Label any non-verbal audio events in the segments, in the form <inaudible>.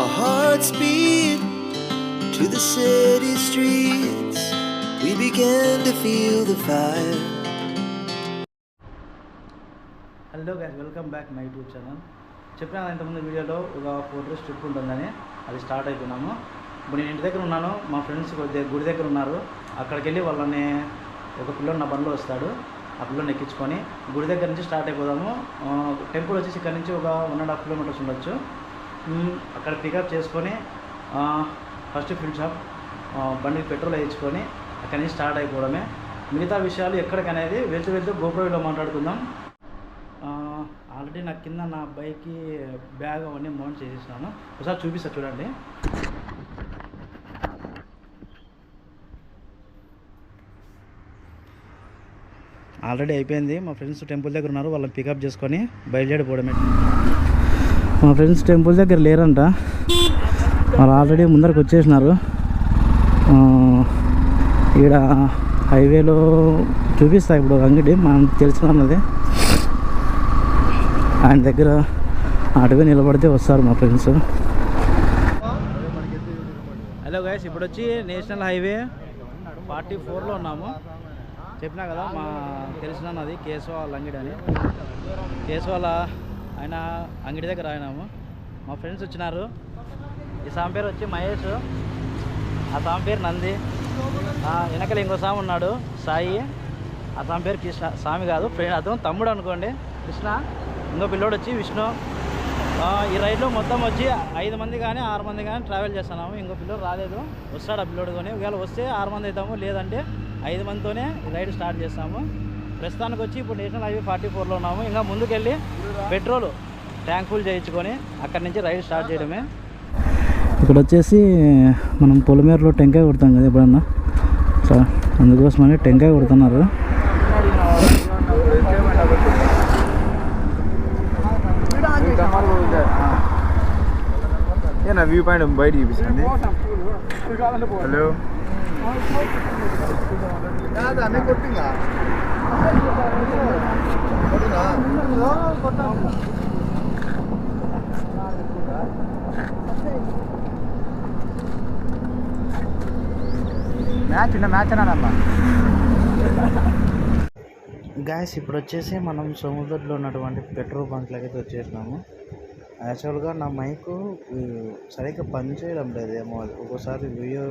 Our hearts beat to the city streets. We began to feel the fire. Hello guys welcome back my YouTube channel చెప్పినా ఇంతకుముందు వీడియోలో ఒక four days trip ఉంటుందని అది start అయిపోయినాము. ఇప్పుడు నేను ఇంటి దగ్గర ఉన్నాను మా ఫ్రెండ్స్ కొద్దిగా గుడి దగ్గర ఉన్నారు. అక్కడికి వెళ్ళి వాళ్ళని ఒక పిల్లోడు నా బండిలో వస్తాడు. ఆ పిల్లని ఎక్కించుకొని గుడి దగ్గర నుంచి స్టార్ట్ అయిపోదాము. టెంపుల్ వచ్చేసి ఇక్కడ నుంచి ఒక వన్ అండ్ హాఫ్ కిలోమీటర్స్ ఉండొచ్చు. అక్కడ పికప్ చేసుకొని ఫస్ట్ ఫిల్ షాప్ బండికి పెట్రోల్ వేయించుకొని అక్కడి నుంచి స్టార్ట్ అయిపోవడమే. మిగతా విషయాలు ఎక్కడికనేది వెళ్తూ వెళ్తూ గోప్రోలో మాట్లాడుకుందాం. ఆల్రెడీ నా కింద నా బైక్కి బ్యాగ్ అవన్నీ మౌంట్ చేసేసినాను. ఒకసారి చూపిస్తా చూడండి. ఆల్రెడీ అయిపోయింది. మా ఫ్రెండ్స్ టెంపుల్ దగ్గర ఉన్నారు. వాళ్ళని పికప్ చేసుకొని బయలుదేరిపోవడమే. మా ఫ్రెండ్స్ టెంపుల్ దగ్గర లేరంట. వాళ్ళు ఆల్రెడీ ముందరకు వచ్చేసినారు. ఇక్కడ హైవేలో చూపిస్తా ఇప్పుడు అంగడి మనం తెలిసినది ఆయన దగ్గర అటువే నిలబడితే వస్తారు మా ఫ్రెండ్స్. హలో గైస్ ఇప్పుడు వచ్చి నేషనల్ హైవే ఫార్టీ ఫోర్లో ఉన్నాము. చెప్పినా కదా మా తెలిసిన అది కేశవ అంగడి అని. కేశవాల ఆయన అంగడి దగ్గర ఆయనము. మా ఫ్రెండ్స్ వచ్చినారు. ఈ సామ్ పేరు వచ్చి మహేష్. ఆ సామె పేరు నంది. వెనకలు వెనకల ఇంకో సామి ఉన్నాడు సాయి. ఆ స్వామి పేరు కృష్ణ. స్వామి కాదు ఫ్రెండ్ అతను తమ్ముడు అనుకోండి. కృష్ణ. ఇంకో పిల్లోడు వచ్చి విష్ణు. ఈ రైడ్లో మొత్తం వచ్చి ఐదు మంది కానీ ఆరు మంది కానీ ట్రావెల్ చేస్తున్నాము. ఇంకో పిల్లోడు రాలేదు. వస్తాడు ఆ పిల్లోడు కొని ఒకవేళ వస్తే ఆరు మంది అవుతాము లేదంటే ఐదు మందితోనే రైడ్ స్టార్ట్ చేస్తాము. ప్రస్తుతానికి వచ్చి ఇప్పుడు నేషనల్ హైవే ఫార్టీ ఫోర్లో ఉన్నాము. ఇంకా ముందుకెళ్ళి పెట్రోల్ ట్యాంక్ ఫుల్ చేయించుకొని అక్కడి నుంచి రైడ్ స్టార్ట్ చేయడమే. ఇక్కడ వచ్చేసి మనం పొలిమేరలో టెంకాయ కొడతాం కదా ఎప్పుడన్నా? సో అందుకోసమని టెంకాయ కొడుతున్నారు. ఏనా వ్యూ పాయింట్ బయట చూపిస్తుంది. హలో. మ్యాచ్ ఉన్న మ్యాచ్ అన్నానమ్మా గ్యాస్ ఇప్పుడు వచ్చేసి మనం సముద్రంలో ఉన్నటువంటి పెట్రోల్ బంక్లకి అయితే వచ్చేసినాము. యాక్చువల్గా నా మైకు సరిగ్గా పనిచేయడం లేదు ఏమో అది. ఒక్కోసారి వీడియో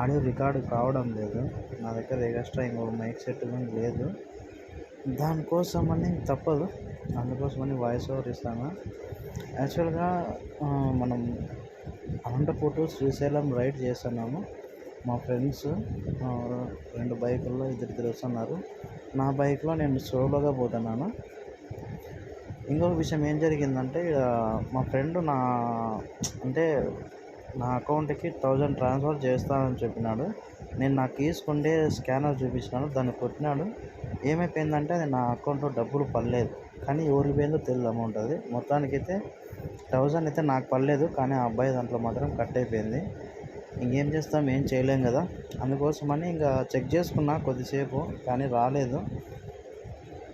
ఆడియో రికార్డు కావడం లేదు. నా దగ్గర ఎక్స్ట్రా ఇంకో మైక్ సెట్ కానీ లేదు. దానికోసమని తప్పదు. అందుకోసమని వాయిస్ ఓవర్ ఇస్తాను. యాక్చువల్గా మనం అనంతపూర్ టు శ్రీశైలం రైడ్ చేస్తున్నాము. మా ఫ్రెండ్స్ రెండు బైకుల్లో ఇద్దరు ఇద్దరు వస్తున్నారు. నా బైక్లో నేను సోలోగా పోతున్నాను. ఇంకొక విషయం ఏం జరిగిందంటే మా ఫ్రెండ్ నా అంటే నా అకౌంట్కి థౌజండ్ ట్రాన్స్ఫర్ చేస్తానని చెప్పినాడు. నేను నా కీస్ ఉండే స్కానర్ చూపించినాను దాన్ని కొట్టినాడు. ఏమైపోయిందంటే అది నా అకౌంట్లో డబ్బులు పడలేదు. కానీ ఎవరికి పోయిందో తెలియదు అమౌంట్ అది. మొత్తానికైతే థౌజండ్ అయితే నాకు పడలేదు కానీ ఆ అబ్బాయి దాంట్లో మాత్రం కట్ అయిపోయింది. ఇంకేం చేస్తాం ఏం చేయలేం కదా. అందుకోసమని ఇంకా చెక్ చేసుకున్నా కొద్దిసేపు కానీ రాలేదు.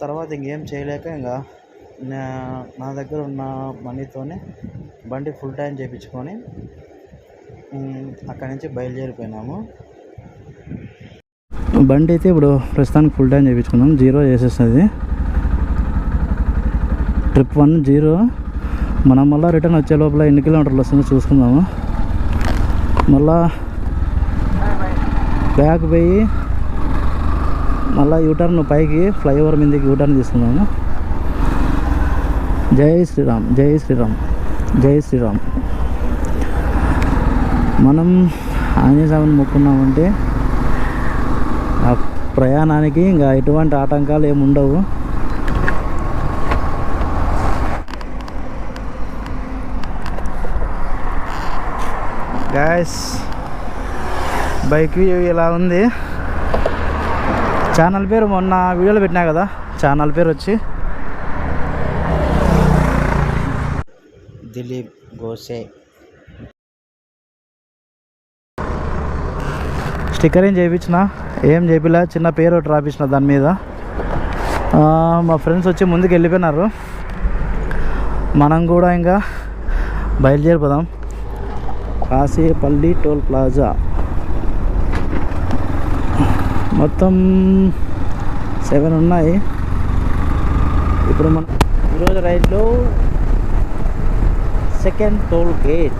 తర్వాత ఇంకేం చేయలేక ఇంకా నా నా దగ్గర ఉన్న మనీతోనే బండి ఫుల్ టైం చేయించుకొని అక్కడి నుంచి బయలుదేరిపోయినాము. బండి అయితే ఇప్పుడు ప్రస్తుతానికి ఫుల్ ట్యాంక్ చేయించుకున్నాం జీరో చేసేస్తుంది ట్రిప్ వన్ జీరో మనం మళ్ళీ రిటర్న్ వచ్చే లోపల ఎన్ని కిలోమీటర్లు వస్తుందో చూసుకుందాము. మళ్ళా బ్యాక్ పోయి మళ్ళీ యూటర్న్ పైకి ఫ్లైఓవర్ మీదకి యూటర్న్ తీసుకున్నాము జై శ్రీరామ్ జై శ్రీరామ్ జై శ్రీరామ్. మనం ఆంజనేయ స్వామిని మొక్కున్నామంటే ప్రయాణానికి ఇంకా ఎటువంటి ఆటంకాలు ఏమి ఉండవు. గాయస్ బైక్ వ్యూ ఇలా ఉంది. ఛానల్ పేరు మొన్న వీడియోలో పెట్టినా కదా ఛానల్ పేరు వచ్చి. దిలీప్ గోసే స్టిక్కర్ ఏం చేయించిన? ఏం చేపిలే? చిన్న పేరు ఒకటి రాపించిన దాని మీద. మా ఫ్రెండ్స్ వచ్చి ముందుకు వెళ్ళిపోయినారు. మనం కూడా ఇంకా బయలుదేరిపోదాం. కాసేపల్లి టోల్ ప్లాజా. మొత్తం సెవెన్ ఉన్నాయి. ఇప్పుడు మనం ఈరోజు రైడ్లో second toll gate.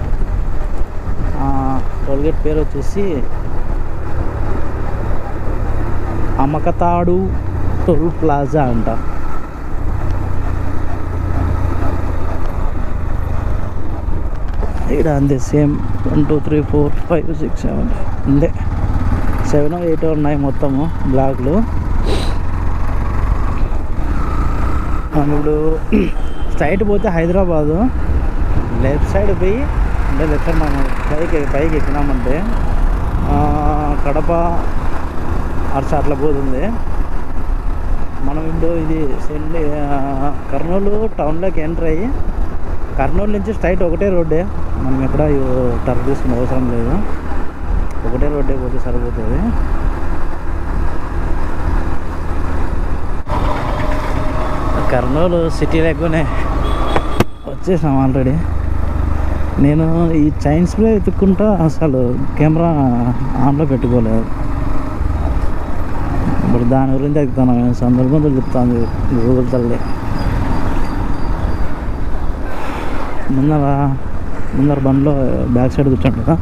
Toll gate పేరు వచ్చేసి అమకతాడు టోల్ ప్లాజా అంట. ఇక్కడ అంతే same one two three four five six seven అంతే. సెవెన్ ఎయిట్ ఉన్నాయి మొత్తము బ్లాక్లు. ఇప్పుడు స్ట్రైట్ పోతే హైదరాబాదు లెఫ్ట్ సైడ్ పోయి అంటే లెఫ్ట్ సైడ్ మనం పైకి పైకి ఎక్కినామంటే కడప అట్లా అట్లా పోతుంది మనం ఇప్పుడు ఇది సెండ్ కర్నూలు టౌన్లోకి ఎంటర్ అయ్యి కర్నూలు నుంచి స్ట్రైట్ ఒకటే రోడ్డే. మనం ఎక్కడ టర్న్ తీసుకునే అవసరం లేదు. ఒకటే రోడ్డే పోతే సరిపోతుంది. కర్నూలు సిటీ దగ్గరనే వచ్చేసాం ఆల్రెడీ నేను ఈ చైన్స్ ప్లే వెతుక్కుంటా అసలు కెమెరా ఆన్లో పెట్టుకోలేదు. ఇప్పుడు దాని గురించి ఎక్కుతాను సందర్భం చెప్తాను గూగుల్ తల్లి ముందర ముందర బండిలో బ్యాక్ సైడ్ కూర్చోండి కదా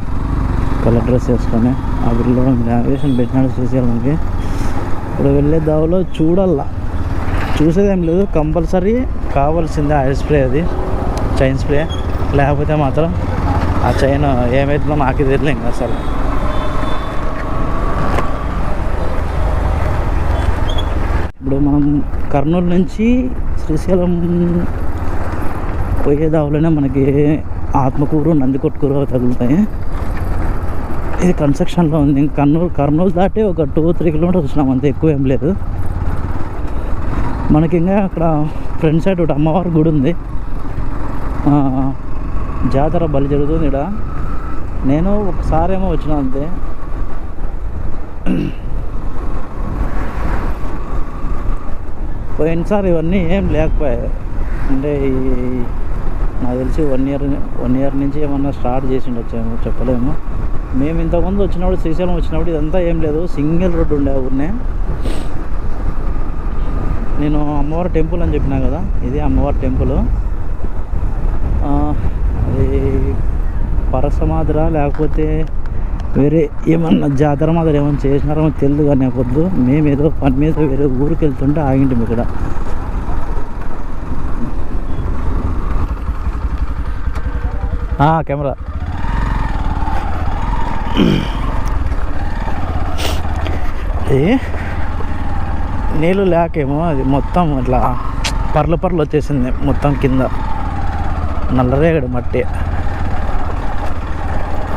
కలర్ డ్రెస్ వేసుకొని ఆ బిల్లు వేసిన పెట్టినాడు శ్రీశైలంకి ఇప్పుడు వెళ్ళే దావలో చూడాల చూసేదేం లేదు కంపల్సరీ కావాల్సిందే ఐస్ స్ప్రే అది చైన్ స్ప్రే. లేకపోతే మాత్రం ఆ చైన్ ఏమవుతుందో నాకు తెలియదు ఇంకా అసలు. ఇప్పుడు మనం కర్నూలు నుంచి శ్రీశైలం పోయే దావలోనే మనకి ఆత్మకూరు నందికొట్కూరు తగులుతాయి. ఇది కన్స్ట్రక్షన్లో ఉంది. ఇంక కర్నూలు కర్నూలు దాటి ఒక టూ త్రీ కిలోమీటర్స్ వచ్చినాం అంతే. ఎక్కువ ఏం లేదు. మనకి ఇంకా అక్కడ ఫ్రంట్ సైడ్ ఒకటి అమ్మవారి గుడి ఉంది. జాతర బలి జరుగుతుంది ఇక్కడ నేను ఒకసారి ఏమో వచ్చిన అంతే. పోయినసారి ఇవన్నీ ఏం లేకపోయాయి అంటే ఈ నాకు తెలిసి వన్ ఇయర్ వన్ ఇయర్ నుంచి ఏమన్నా స్టార్ట్ చేసి వచ్చాము చెప్పలేము. మేము ఇంతకుముందు వచ్చినప్పుడు శ్రీశైలం వచ్చినప్పుడు ఇదంతా ఏం లేదు. సింగిల్ రోడ్డు ఉండే ఊరినే. నేను అమ్మవారి టెంపుల్ అని చెప్పినా కదా ఇది అమ్మవారి టెంపుల్. అది పరసమాద్ర లేకపోతే వేరే ఏమన్నా జాతర మాదిరి ఏమన్నా చేసినారో తెలియదు కానీ నాకు వద్దు. మేము ఏదో పని మీద వేరే ఊరికి వెళ్తుంటే ఆగింటాం ఇక్కడ కెమెరా. ఏ? నీళ్ళు లేకేమో అది మొత్తం ఇట్లా పర్లు పర్లు వచ్చేసింది మొత్తం కింద. నల్లరేగడు మట్టి.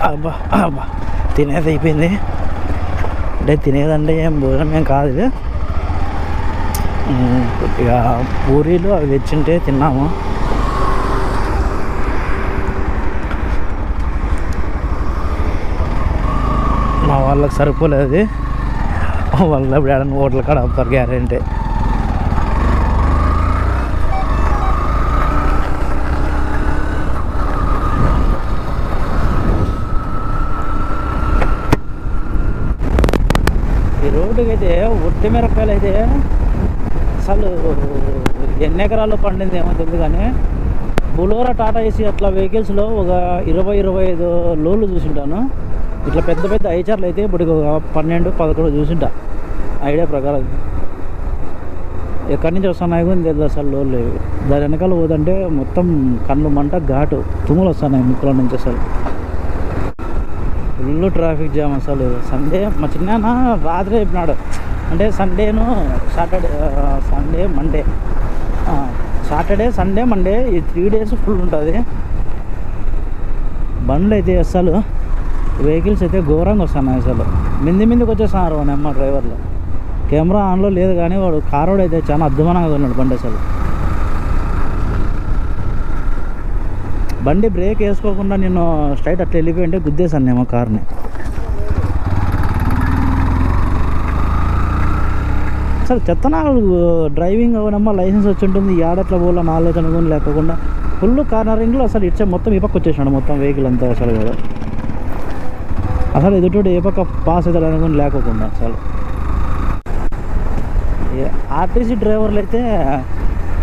అబ్బా అబ్బా. తినేది అయిపోయింది. అంటే తినేదంటే ఏం భోజనం ఏం కాదు ఇది. కొద్దిగా పూరీలు అవి తెచ్చింటే తిన్నాము. మా వాళ్ళకి సరిపోలేదు. వాళ్ళు ఇప్పుడు ఏడన్నా హోటల్ కాడ అవుతారు గ్యారంటీ ఈ రోడ్డుకి అయితే ఒట్టి మిరపకాయలు అయితే అసలు ఎన్ని ఎకరాల్లో పండింది ఏమో తెలియదు కానీ బులోరా టాటా ఏసీ అట్లా వెహికల్స్లో ఒక ఇరవై ఇరవై ఐదు లోన్లు చూసింటాను. ఇట్లా పెద్ద పెద్ద ఐచర్లు అయితే ఇప్పుడు ఒక పన్నెండు పదకొండు చూసింటా. ఐడియా ప్రకారం. ఎక్కడి నుంచి వస్తున్నాయి కూడా తెలియదు అసలు లోన్లు లేవు. దాని వెనకాల పోదంటే మొత్తం కళ్ళు మంట ఘాటు తుమ్ములు వస్తున్నాయి ముక్కుల నుంచి అసలు. ఫుల్ ట్రాఫిక్ జామ్ అసలు. సండే మా చిన్న రాత్రి చెప్పినాడు. అంటే సండేను Saturday Sunday Monday Saturday Sunday Monday ఈ త్రీ డేస్ ఫుల్ ఉంటుంది. బండ్లు అయితే అసలు వెహికల్స్ అయితే ఘోరంగా వస్తున్నాయి అసలు. మింది మిందికి వచ్చేస్తున్నారు నెమ్మ డ్రైవర్లు. కెమెరా ఆన్లో లేదు కానీ వాడు కారోడు అయితే చాలా అద్భుతంగా ఉన్నాడు బండి అసలు. బండి బ్రేక్ వేసుకోకుండా నేను స్ట్రైట్ అట్లా వెళ్ళిపోయి ఉంటే గుద్దేశాను నేను కార్ని అసలు చెత్తనాలు డ్రైవింగ్ అవనమ్మా లైసెన్స్ వచ్చి ఉంటుంది ఏడట్లా పోలా నాలుగు అనుకుని లేకుండా ఫుల్ కార్నరింగ్లో అసలు ఇచ్చే మొత్తం ఈ పక్క వచ్చేసాడు మొత్తం వెహికల్ అంతా అసలు కూడా. అసలు ఎదుటోడు ఏ పక్క పాస్ అవుతాడు అనుకుని లేకోకుండా అసలు. ఏ- ఆర్టీసీ డ్రైవర్లు అయితే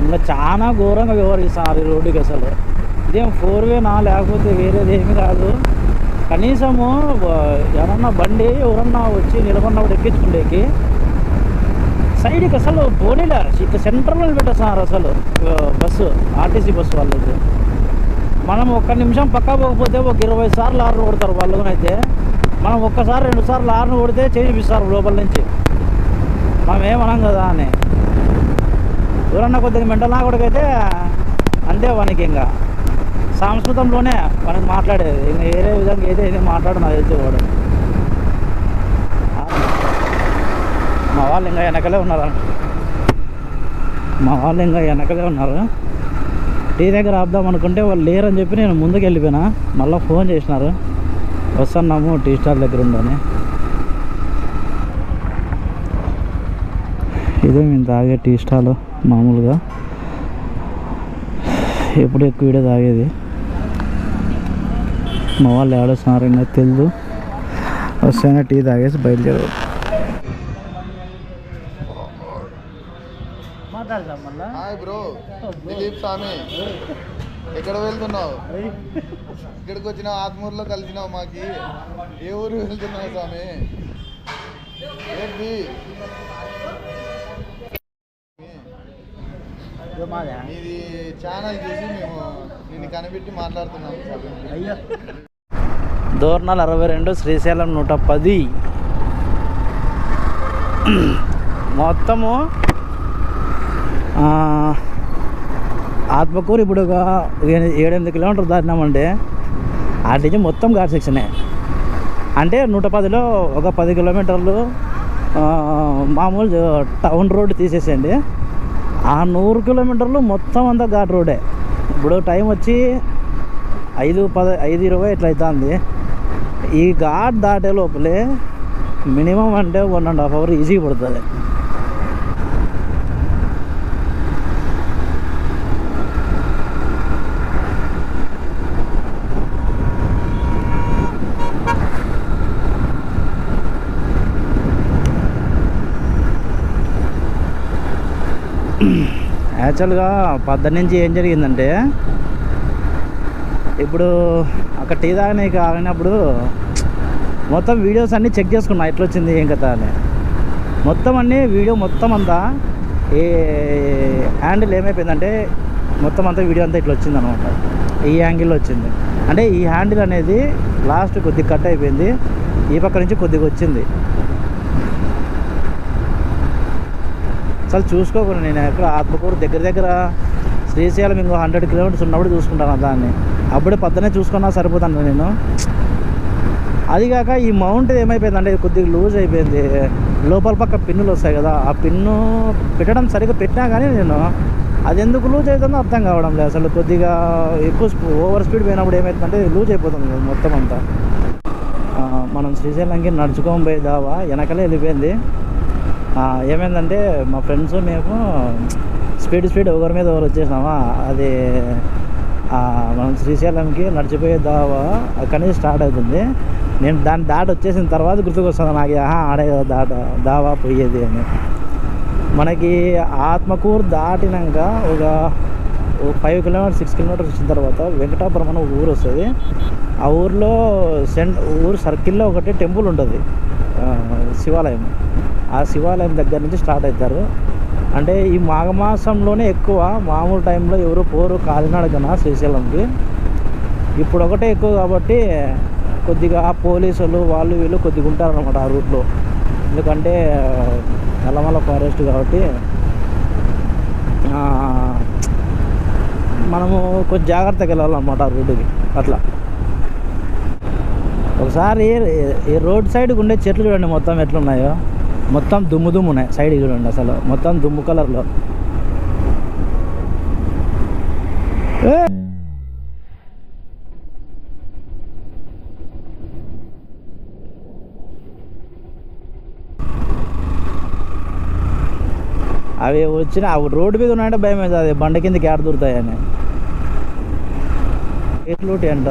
ఇంకా చాలా ఘోరంగా వ్యవహరిస్తారు ఈ రోడ్డుకి అసలు. ఇదేం ఫోర్ వేనా లేకపోతే వేరేది ఏమి కాదు. కనీసము ఎవరన్నా బండి ఎవరన్నా వచ్చి నిలబడినప్పుడు ఎక్కించుకుండేకి సైడ్కి అసలు పోనీలే. ఇక సెంటర్లో పెట్టేస్తున్నారు అసలు బస్సు ఆర్టీసీ బస్సు వాళ్ళకి మనం ఒక్క నిమిషం పక్క పోకపోతే ఒక ఇరవై సార్లు ఆరును కొడతారు వాళ్ళు అయితే. మనం ఒక్కసారి రెండు సార్లు ఆరును కొడితే చేయిస్తారు లోపల నుంచి. మనం ఏమనం కదా అని. ఎవరన్నా కొద్దిగా మెంటల్ నాకుడికైతే అంతే వానికి ఇంకా. సంస్కృతంలోనే మనకి మాట్లాడేది. ఇంకా వేరే విధంగా అయితే ఏది మాట్లాడడం అది వాడు మా వాళ్ళు ఇంకా వెనకలే ఉన్నారు మా వాళ్ళు ఇంకా వెనకలే ఉన్నారు. టీ దగ్గర ఆపుదాం అనుకుంటే వాళ్ళు లేరని చెప్పి నేను ముందుకు వెళ్ళిపోయినా. మళ్ళీ ఫోన్ చేసినారు. వస్తున్నాము టీ స్టాల్ దగ్గర ఉండని ఇదే మేము తాగే టీ స్టాల్ మామూలుగా. ఎప్పుడు ఎక్కువ ఇడే తాగేది. మా వాళ్ళు ఏడొస్తున్నారు ఇంకా తెలియదు వస్తేనే టీ తాగేసి బయలుదేరు. మాట్లాడదాం మళ్ళా? Hi bro Dilip Swamy. ఎక్కడ వెళ్తున్నావు? ఇక్కడికి వచ్చినావు ఆత్మూరులో కలిసినావు మాకి. ఏ ఊరు వెళ్తున్నావు స్వామి? ఏంటి? నీది ఛానల్ చూసి మేము నిన్ను కనిపెట్టి మాట్లాడుతున్నాము అయ్యో. దోర్నాల్ అరవై రెండు శ్రీశైలం నూట పది. మొత్తము ఆత్మకూరు ఇప్పుడు ఒక ఏడెనిమిది కిలోమీటర్లు దాటినామంటే అటు నుంచి మొత్తం ఘాట్ సెక్షనే. అంటే నూట పదిలో ఒక పది కిలోమీటర్లు మామూలు టౌన్ రోడ్ తీసేసేయండి. ఆ నూరు కిలోమీటర్లు మొత్తం అంతా ఘాట్ రోడే ఇప్పుడు టైం వచ్చి ఐదు పద ఐదు ఇరవై ఇట్లా అవుతుంది ఈ ఘాట్ దాటే లోపలే మినిమం అంటే one and half hour easy పడుతుంది. యాక్చువల్గా పద్దె నుంచి ఏం జరిగిందంటే ఇప్పుడు అక్కడ టీ తాగనీకి ఆగినప్పుడు మొత్తం వీడియోస్ అన్నీ చెక్ చేసుకున్నా ఎట్లా వచ్చింది ఏం కథ అని. మొత్తం అన్నీ వీడియో మొత్తం అంతా ఏ హ్యాండిల్ ఏమైపోయిందంటే మొత్తం అంతా వీడియో అంతా ఇట్లా వచ్చింది అనమాట. ఈ యాంగిల్లో వచ్చింది. అంటే ఈ హ్యాండిల్ అనేది లాస్ట్ కొద్దిగా కట్ అయిపోయింది. ఈ పక్క నుంచి కొద్దిగా వచ్చింది. అసలు చూసుకోకుండా నేను ఎక్కడ ఆత్మకూరు దగ్గర దగ్గర శ్రీశైలం ఇంకో హండ్రెడ్ కిలోమీటర్స్ ఉన్నప్పుడు చూసుకుంటాను దాన్ని. అప్పుడే పద్దనే చూసుకున్నా సరిపోతాను నేను. అది కాక ఈ మౌంట్ ఏమైపోయిందంటే ఇది కొద్దిగా లూజ్ అయిపోయింది. లోపల పక్క పిన్నులు వస్తాయి కదా ఆ పిన్ను పెట్టడం సరిగ్గా పెట్టినా కానీ నేను అది ఎందుకు లూజ్ అవుతుందో అర్థం కావడం లేదు. అసలు కొద్దిగా ఎక్కువ ఓవర్ స్పీడ్ పోయినప్పుడు ఏమవుతుందంటే లూజ్ అయిపోతుంది మొత్తం అంతా. మనం శ్రీశైలంకి నడుచుకొని పోయి దావా వెనకలే వెళ్ళిపోయింది. ఏమైందంటే మా ఫ్రెండ్స్ మేము స్పీడ్ స్పీడ్ ఒకరి మీద ఒకరు వచ్చేసినామా? అది మనం శ్రీశైలంకి నడిచిపోయే దావా అక్కడి నుంచి స్టార్ట్ అవుతుంది. నేను దాన్ని దాటి వచ్చేసిన తర్వాత గుర్తుకొస్తాను నాకు ఆహా ఆడే దాట దావా పోయేది అని. మనకి ఆత్మకూరు దాటినాక ఒక ఫైవ్ కిలోమీటర్స్ సిక్స్ కిలోమీటర్స్ వచ్చిన తర్వాత వెంకటాపురం అని ఒక ఊరు వస్తుంది. ఆ ఊర్లో సెంట్ ఊరు సర్కిల్లో ఒకటి టెంపుల్ ఉంటుంది. శివాలయం. ఆ శివాలయం దగ్గర నుంచి స్టార్ట్ అవుతారు. అంటే ఈ మాఘమాసంలోనే ఎక్కువ మామూలు టైంలో ఎవరు పోరు కాలినడకన శ్రీశైలంకి. ఇప్పుడు ఒకటే ఎక్కువ కాబట్టి కొద్దిగా పోలీసులు వాళ్ళు వీళ్ళు కొద్దిగా ఉంటారనమాట ఆ రూట్లో. ఎందుకంటే నల్లమల ఫారెస్ట్ కాబట్టి మనము కొంచెం జాగ్రత్తగా వెళ్ళాలన్నమాట ఆ రోడ్డుకి అట్లా. ఒకసారి ఈ రోడ్ సైడ్కి ఉండే చెట్లు చూడండి మొత్తం ఎట్లున్నాయో. మొత్తం దుమ్ము దుమ్ము ఉన్నాయి. సైడ్ చూడండి అసలు. మొత్తం దుమ్ము కలర్లో అవి వచ్చిన అవి రోడ్డు మీద ఉన్నాయంటే భయం అవుతుంది అది బండ కిందకి ఏడ దూరుతాయని. ఎట్లూటి అంట?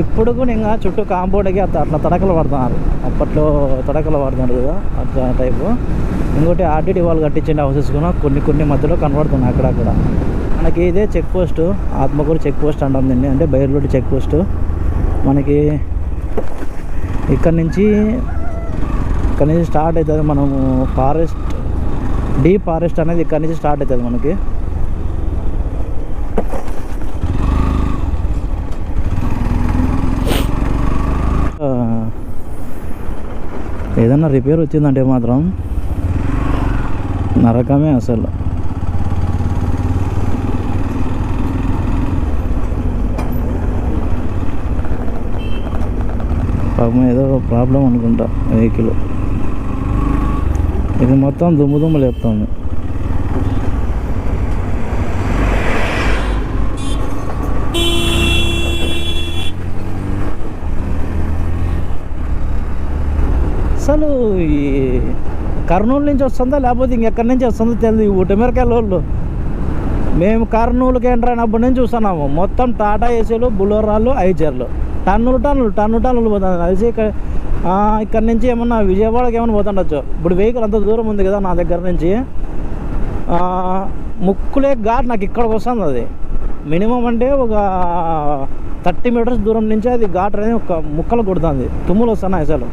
ఇప్పుడు కూడా ఇంకా చుట్టూ కాంపౌండ్కి అట్లా అట్లా తడకలు పడుతున్నారు. అప్పట్లో తడకలు పడుతున్నారు కదా అట్లా టైపు ఇంకోటి ఆర్టీడీ వాళ్ళు కట్టించిన హౌసెస్ కూడా కొన్ని కొన్ని మధ్యలో కనబడుతున్నాయి అక్కడక్కడ. మనకి ఇదే check post Atmakur check post అంటాం దీన్ని అంటే బైర్లోటి చెక్ పోస్ట్ మనకి ఇక్కడ నుంచి ఇక్కడ నుంచి స్టార్ట్ అవుతుంది మనము ఫారెస్ట్ డీప్ ఫారెస్ట్ అనేది ఇక్కడ నుంచి స్టార్ట్ అవుతుంది మనకి ఆ, ఏదన్నా రిపేర్ వచ్చిందంటే మాత్రం నరకమే అసలు. పాపం ఏదో ప్రాబ్లం అనుకుంటా వెహికల్. ఇది మొత్తం దుమ్ము దుమ్ము లేపుతుంది అసలు ఈ కర్నూలు నుంచి వస్తుందా లేకపోతే ఇంకెక్కడి నుంచి వస్తుందో తెలియదు. ఈ ఉటమిరకాయల వాళ్ళు మేము కర్నూలుకి ఎంటర్ అయినప్పటి నుంచి చూస్తున్నాము. మొత్తం టాటా ఏసీలు బులోరాలు ఐచర్లు టన్నులు టన్నులు టన్ను టన్నులు పోతుంది అది ఇక్కడ ఇక్కడ నుంచి ఏమన్నా విజయవాడకి ఏమైనా పోతుండొచ్చు. ఇప్పుడు వెహికల్ అంత దూరం ఉంది కదా నా దగ్గర నుంచి. ముక్కులే ఘాట్ నాకు ఇక్కడికి వస్తుంది అది. మినిమం అంటే ఒక థర్టీ మీటర్స్ దూరం నుంచి అది ఘాట్ అనేది ఒక ముక్కలు కొడుతుంది. తుమ్ములు వస్తున్నాయి అసలు.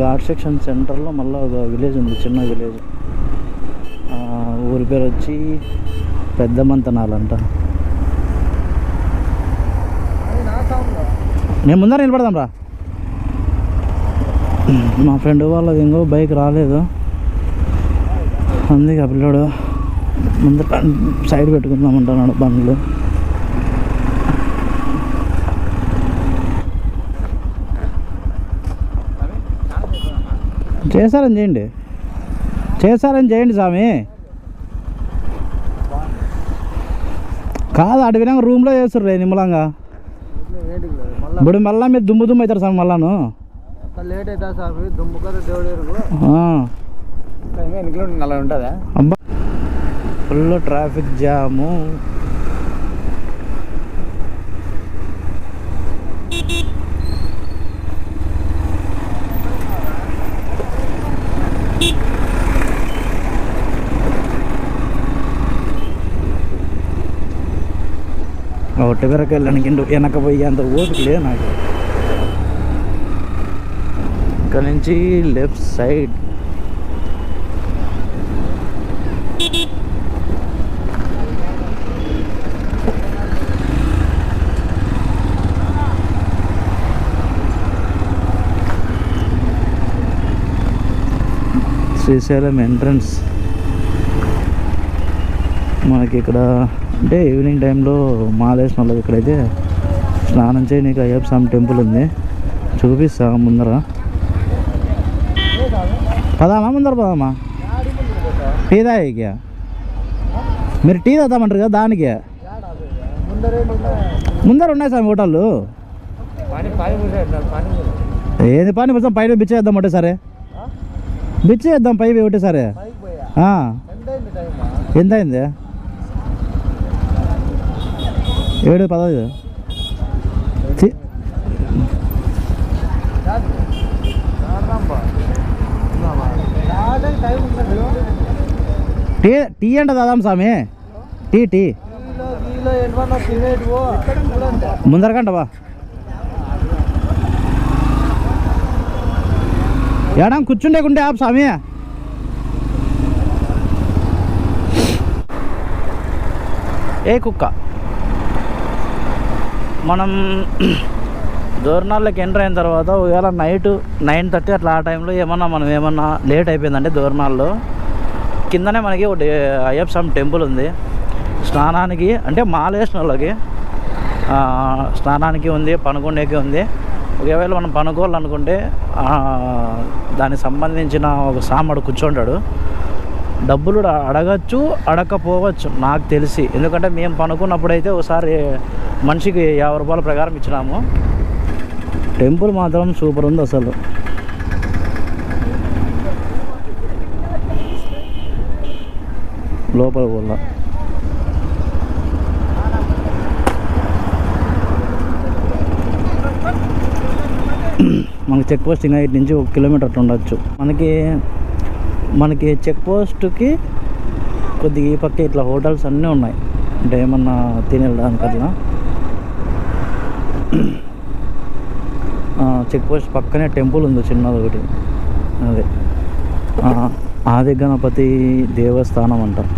ఘాట్ సెక్షన్ సెంటర్లో మళ్ళీ ఒక విలేజ్ ఉంది చిన్న విలేజ్. ఊరి పేరు వచ్చి పెద్ద మంతనాలంట నేను ముందర నిలబడదాం రా. మా ఫ్రెండ్ వాళ్ళది ఇంకో బైక్ రాలేదు. అందుకే ఆ పిల్లోడు ముందర సైడ్ పెట్టుకుందాం అంటున్నాడు బండ్లు. చేశారని చేయండి. చేశారని చేయండి స్వామి. కాదు అటు వినంగా రూమ్లో చేస్తారు రే నిమ్మలంగా. ఇప్పుడు మళ్ళీ మీరు దుమ్ము దుమ్ము అవుతారు స్వామి మళ్ళాను. లేట్ అవుతా సార్ దుమ్ము కదా దేవుడు అలా ఉంటుందా? అబ్బా. Full traffic jam. ఒకటి వరకు వెళ్ళడానికి వెనక పోయి అంత ఓపిక లేదు నాకు. ఇక్కడ నుంచి లెఫ్ట్ సైడ్. శ్రీశైలం ఎంట్రన్స్. మనకి ఇక్కడ అంటే ఈవినింగ్ టైంలో మాలేసిన వాళ్ళకి ఇక్కడైతే స్నానం చేయనీకి అయ్యప్ప స్వామి టెంపుల్ ఉంది. చూపిస్తా ముందర. పదామా? ముందర పదామా? టీ తాగిక? మీరు టీ తాగుతామంటారు కదా దానికి? ముందర ఉన్నాయి స్వామి హోటళ్ళు. ఏది పని కోసం పైన బిచ్చేద్దాం ఒకటే సరే బిచ్చేద్దాం పై ఒకటే ఎంత అయింది టైం ఎంత అయింది ఏడు పదహైదు టీ టీ అంట దాదాం Swamy. Tea tea. Kilo kilo ఏడా కూర్చుండేకుంటే ఆప్ స్వామి. ఏ కుక్క? మనం దోర్నాల్లోకి ఎంటర్ అయిన తర్వాత ఒకవేళ నైట్ నైన్ థర్టీ అట్లా ఆ టైంలో ఏమన్నా మనం ఏమన్నా లేట్ అయిపోయిందంటే దోరణాల్లో కిందనే మనకి ఒకటి అయ్యప్ప స్వామి టెంపుల్ ఉంది. స్నానానికి అంటే మాలేసిన వాళ్ళకి స్నానానికి ఉంది పనుకునేకి ఉంది. ఒకవేళ మనం పనుకోవాలనుకుంటే దానికి సంబంధించిన ఒక సామాడు కూర్చుంటాడు. డబ్బులు అడగచ్చు అడగకపోవచ్చు నాకు తెలిసి. ఎందుకంటే మేము పనుకున్నప్పుడైతే ఒకసారి మనిషికి యాభై రూపాయల ప్రకారం ఇచ్చినాము. టెంపుల్ మాత్రం సూపర్ ఉంది అసలు. లోపల కూడా మనకి చెక్ పోస్ట్ ఇంకా ఇటు నుంచి ఒక కిలోమీటర్ అట్లా ఉండొచ్చు. మనకి మనకి చెక్ పోస్ట్కి కొద్దిగా ఈ పక్క ఇట్లా హోటల్స్ అన్నీ ఉన్నాయి. అంటే ఏమన్నా తినేయడానికి అట్లా చెక్ పోస్ట్ పక్కనే టెంపుల్ ఉంది చిన్నది ఒకటి. అదే. ఆది గణపతి దేవస్థానం అంటారు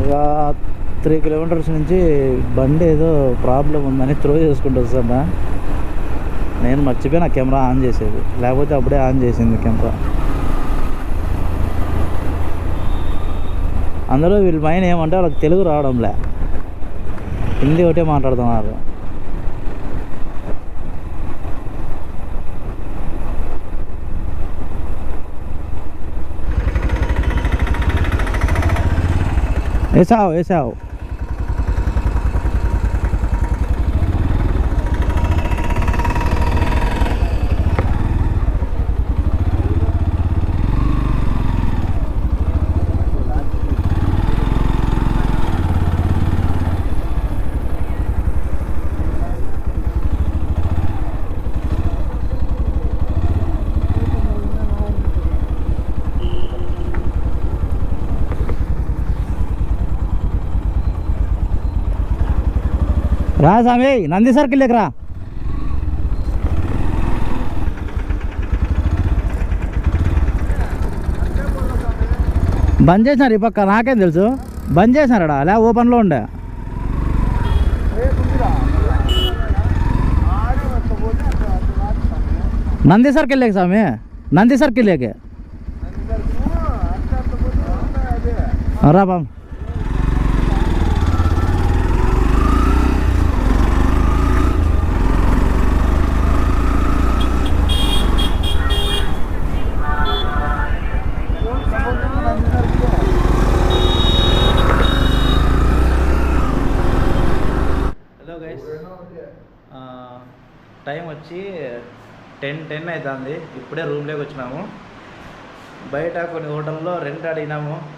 ఒక త్రీ కిలోమీటర్స్ నుంచి బండి ఏదో ప్రాబ్లం ఉందని త్రో చేసుకుంటూ వస్తున్నా నేను మర్చిపోయిన కెమెరా ఆన్ చేసేది. లేకపోతే అప్పుడే ఆన్ చేసింది కెమెరా. అందులో వీళ్ళు పైన ఏమంటే వాళ్ళకి తెలుగు రావడంలే. హిందీ ఒకటే మాట్లాడుతున్నారు. వేసావు వేసావు రా స్వామి నంది సర్కిల్ దగ్గర. బంద్ చేసినారు ఈ పక్క నాకేం తెలుసు. బంద్ చేసినారా లే ఓపెన్లో ఉండే. నంది సర్కిల్ లేక స్వామి నంది సర్కిల్ లేక. రా బాబు హలో గైస్ టైం వచ్చి టెన్ టెన్ అవుతుంది ఇప్పుడే రూమ్లోకి వచ్చినాము. బయట కొన్ని హోటల్లో రెంట్ అడిగినాము.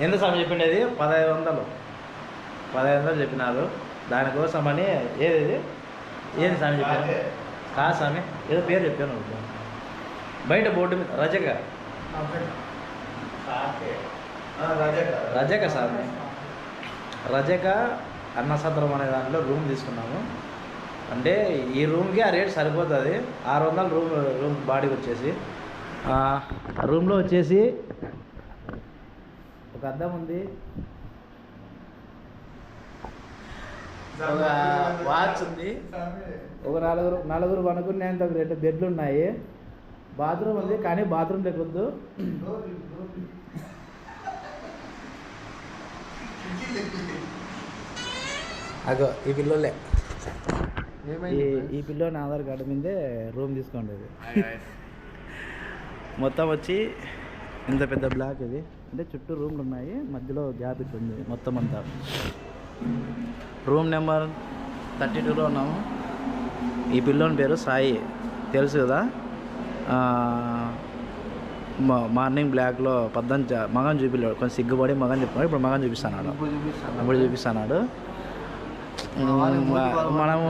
ఎంత సమయం చెప్పిండేది? పదహైదు వందలు. పదహైదు వందలు చెప్పినారు. దానికోసమని ఏది ఇది? ఏది స్వామి చెప్పాను కా స్వామి? ఏదో పేరు చెప్పాను. బయట బోర్డు మీద రజక. రజక. స్వామి. రజక అన్నసత్రం అనే దాంట్లో రూమ్ తీసుకున్నాము. అంటే ఈ రూమ్కి ఆ రేట్ సరిపోతుంది. ఆరు వందలు రూమ్ రూమ్ బాడీకి వచ్చేసి. రూమ్లో వచ్చేసి ఒక అద్దం ఉంది. ఒక వాచ్ ఉంది. ఒక నలుగురు నలుగురు పనుకునేంత రెండు బెడ్లు ఉన్నాయి బాత్రూమ్ ఉంది కానీ బాత్రూమ్ లేకొద్దు. అగో ఈ పిల్లోలే. ఈ ఈ పిల్లోని ఆధార్ కార్డు మీదే రూమ్ తీసుకోండి మొత్తం వచ్చి ఇంత పెద్ద బ్లాక్ ఇది. అంటే చుట్టూ రూమ్లు ఉన్నాయి మధ్యలో గ్యాప్ ఇట్లా ఉంది మొత్తం అంతా. రూమ్ నెంబర్ థర్టీ టూలో ఉన్నాము. ఈ పిల్లోని పేరు సాయి. తెలుసు కదా? మార్నింగ్ బ్లాక్లో పద్దం మగన్ చూపిల్లాడు. కొంచెం సిగ్గుపడి మగన్ చెప్తున్నాడు ఇప్పుడు మగన్ చూపిస్తున్నాడు ఇప్పుడు చూపిస్తున్నాడు మనము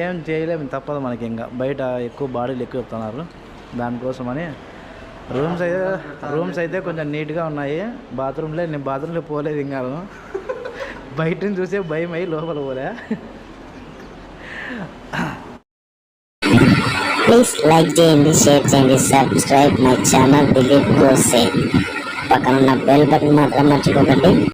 ఏం చేయలేము తప్పదు మనకి ఇంకా. బయట ఎక్కువ బాడీలు ఎక్కువ చెప్తున్నారు. దానికోసమని రూమ్స్ అయితే రూమ్స్ అయితే కొంచెం నీట్గా ఉన్నాయి. బాత్రూంలో నేను బాత్రూంలో పోలేదు ఇంకా. <laughs> బయట నుంచి చూసే భయం అయ్యి లోపల పోలే. ప్లీజ్ లైక్ చేయండి షేర్ చేయండి subscribe my channel Dilip Ghose పక్కన ఉన్న బెల్ బటన్ మాత్రం మర్చిపోకండి.